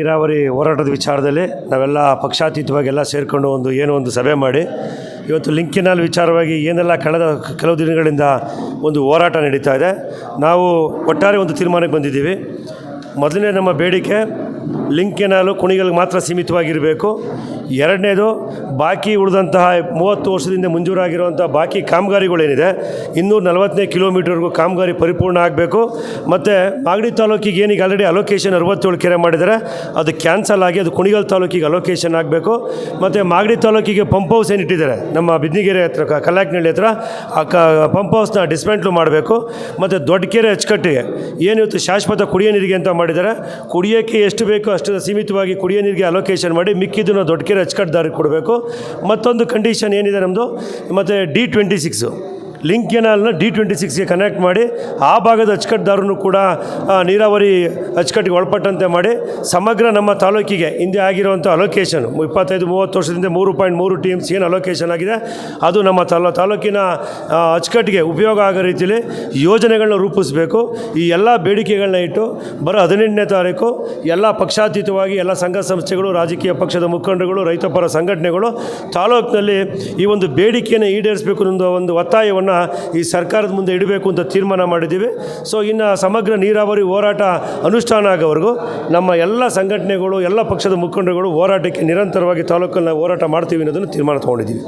ನೀರಾವರಿ ಹೋರಾಟದ ವಿಚಾರದಲ್ಲಿ ನಾವೆಲ್ಲ ಪಕ್ಷಾತೀತವಾಗಿ ಎಲ್ಲ ಸೇರಿಕೊಂಡು ಒಂದು ಏನೋ ಒಂದು ಸಭೆ ಮಾಡಿ, ಇವತ್ತು ಲಿಂಕಿನಲ್ಲಿ ಕೆನಾಲ್ ವಿಚಾರವಾಗಿ ಏನೆಲ್ಲ ಕಳೆದ ಕೆಲವು ದಿನಗಳಿಂದ ಒಂದು ಹೋರಾಟ ನಡೀತಾ ಇದೆ. ನಾವು ಒಟ್ಟಾರೆ ಒಂದು ತೀರ್ಮಾನಕ್ಕೆ ಬಂದಿದ್ದೀವಿ. ಮೊದಲನೇ ನಮ್ಮ ಬೇಡಿಕೆ ಲಿಂಕ್ ಕೆನಾಲು ಕುಣಿಗಲ್ಗೆ ಮಾತ್ರ ಸೀಮಿತವಾಗಿರಬೇಕು. ಎರಡನೇದು, ಬಾಕಿ ಉಳಿದಂತಹ ಮೂವತ್ತು ವರ್ಷದಿಂದ ಮಂಜೂರಾಗಿರುವಂಥ ಬಾಕಿ ಕಾಮಗಾರಿಗಳೇನಿದೆ, ಇನ್ನೂರ ನಲವತ್ತನೇ ಕಿಲೋಮೀಟರ್ಗೂ ಕಾಮಗಾರಿ ಪರಿಪೂರ್ಣ ಆಗಬೇಕು. ಮತ್ತು ಮಾಗಡಿ ತಾಲೂಕಿಗೆ ಏನೀಗ ಆಲ್ರೆಡಿ ಅಲೋಕೇಶನ್ ಅರವತ್ತೇಳು ಕೆರೆ ಮಾಡಿದ್ದಾರೆ, ಅದು ಕ್ಯಾನ್ಸಲ್ ಆಗಿ ಅದು ಕುಣಿಗಲ್ ತಾಲೂಕಿಗೆ ಅಲೋಕೇಶನ್ ಆಗಬೇಕು. ಮತ್ತು ಮಾಗಡಿ ತಾಲೂಕಿಗೆ ಪಂಪ್ ಹೌಸ್ ಏನು ಇಟ್ಟಿದ್ದಾರೆ, ನಮ್ಮ ಬಿದ್ನಿಗೆರೆ ಹತ್ರ ಕಲ್ಲಾಕ್ನಳ್ಳಿ ಹತ್ರ, ಆ ಕ ಪಂಪ್ ಹೌಸ್ನ ಡಿಸ್ಮೆಂಟ್ಲು ಮಾಡಬೇಕು. ಮತ್ತು ದೊಡ್ಡ ಕೆರೆ ಅಚ್ಚುಕಟ್ಟಿಗೆ ಏನು ಇವತ್ತು ಶಾಶ್ವತ ಕುಡಿಯೋ ನೀರಿಗೆ ಅಂತ ಮಾಡಿದ್ದಾರೆ ಕುಡಿಯೋಕ್ಕೆ ಎಷ್ಟು ಬೇಕೋ ಅಷ್ಟು ಸೀಮಿತವಾಗಿ ಕುಡಿಯೋ ನೀರಿಗೆ ಅಲೋಕೇಶನ್ ಮಾಡಿ ಮಿಕ್ಕಿದ್ದನ್ನು ದೊಡ್ಡಕೆರೆ ಅಚ್ಚುಕಟ್ಟುದಾರಿಗೆ ಕೊಡಬೇಕು. ಮತ್ತೊಂದು ಕಂಡೀಷನ್ ಏನಿದೆ ನಮ್ಮದು ಮತ್ತು ಡಿ ಟ್ವೆಂಟಿ ಸಿಕ್ಸು ಲಿಂಕ್ ಕೆನಾಲ್ನ ಡಿ ಟ್ವೆಂಟಿ ಸಿಕ್ಸ್ಗೆ ಕನೆಕ್ಟ್ ಮಾಡಿ, ಆ ಭಾಗದ ಅಚ್ಚುಕಟ್ಟುದಾರನ್ನು ಕೂಡ ನೀರಾವರಿ ಅಚ್ಚುಕಟ್ಟಿಗೆ ಒಳಪಟ್ಟಂತೆ ಮಾಡಿ, ಸಮಗ್ರ ನಮ್ಮ ತಾಲೂಕಿಗೆ ಹಿಂದೆ ಆಗಿರುವಂಥ ಅಲೋಕೇಶನ್ ಇಪ್ಪತ್ತೈದು, ಮೂವತ್ತು ವರ್ಷದಿಂದ ಮೂರು ಪಾಯಿಂಟ್ ಮೂರು ಟಿ ಏನು ಅಲೋಕೇಶನ್ ಆಗಿದೆ, ಅದು ನಮ್ಮ ತಾಲೂ, ತಾಲೂಕಿನ ಅಚ್ಚುಕಟ್ಟಿಗೆ ಉಪಯೋಗ ಆಗೋ ರೀತಿಯಲ್ಲಿ ಯೋಜನೆಗಳನ್ನ ರೂಪಿಸಬೇಕು. ಈ ಎಲ್ಲ ಬೇಡಿಕೆಗಳನ್ನ ಇಟ್ಟು ಬರೋ ಹದಿನೆಂಟನೇ ತಾರೀಕು ಎಲ್ಲ ಪಕ್ಷಾತೀತವಾಗಿ ಎಲ್ಲ ಸಂಘ ಸಂಸ್ಥೆಗಳು, ರಾಜಕೀಯ ಪಕ್ಷದ ಮುಖಂಡರುಗಳು ರೈತಪರ ಸಂಘಟನೆಗಳು ತಾಲೂಕಿನಲ್ಲಿ ಈ ಒಂದು ಬೇಡಿಕೆಯನ್ನು ಈಡೇರಿಸಬೇಕು ಅನ್ನೋ ಒಂದು ಒತ್ತಾಯವನ್ನು ಈ ಸರ್ಕಾರದ ಮುಂದೆ ಇಡಬೇಕು ಅಂತ ತೀರ್ಮಾನ ಮಾಡಿದ್ದೀವಿ. ಸೊ ಇನ್ನು ಸಮಗ್ರ ನೀರಾವರಿ ಹೋರಾಟ ಅನುಷ್ಠಾನ ಆಗೋವರೆಗೂ ನಮ್ಮ ಎಲ್ಲ ಸಂಘಟನೆಗಳು, ಎಲ್ಲ ಪಕ್ಷದ ಮುಖಂಡರುಗಳು ಹೋರಾಟಕ್ಕೆ ನಿರಂತರವಾಗಿ ತಾಲೂಕಲ್ಲಿ ಹೋರಾಟ ಮಾಡ್ತೀವಿ ಅನ್ನೋದನ್ನು ತೀರ್ಮಾನ ತೊಗೊಂಡಿದ್ದೀವಿ.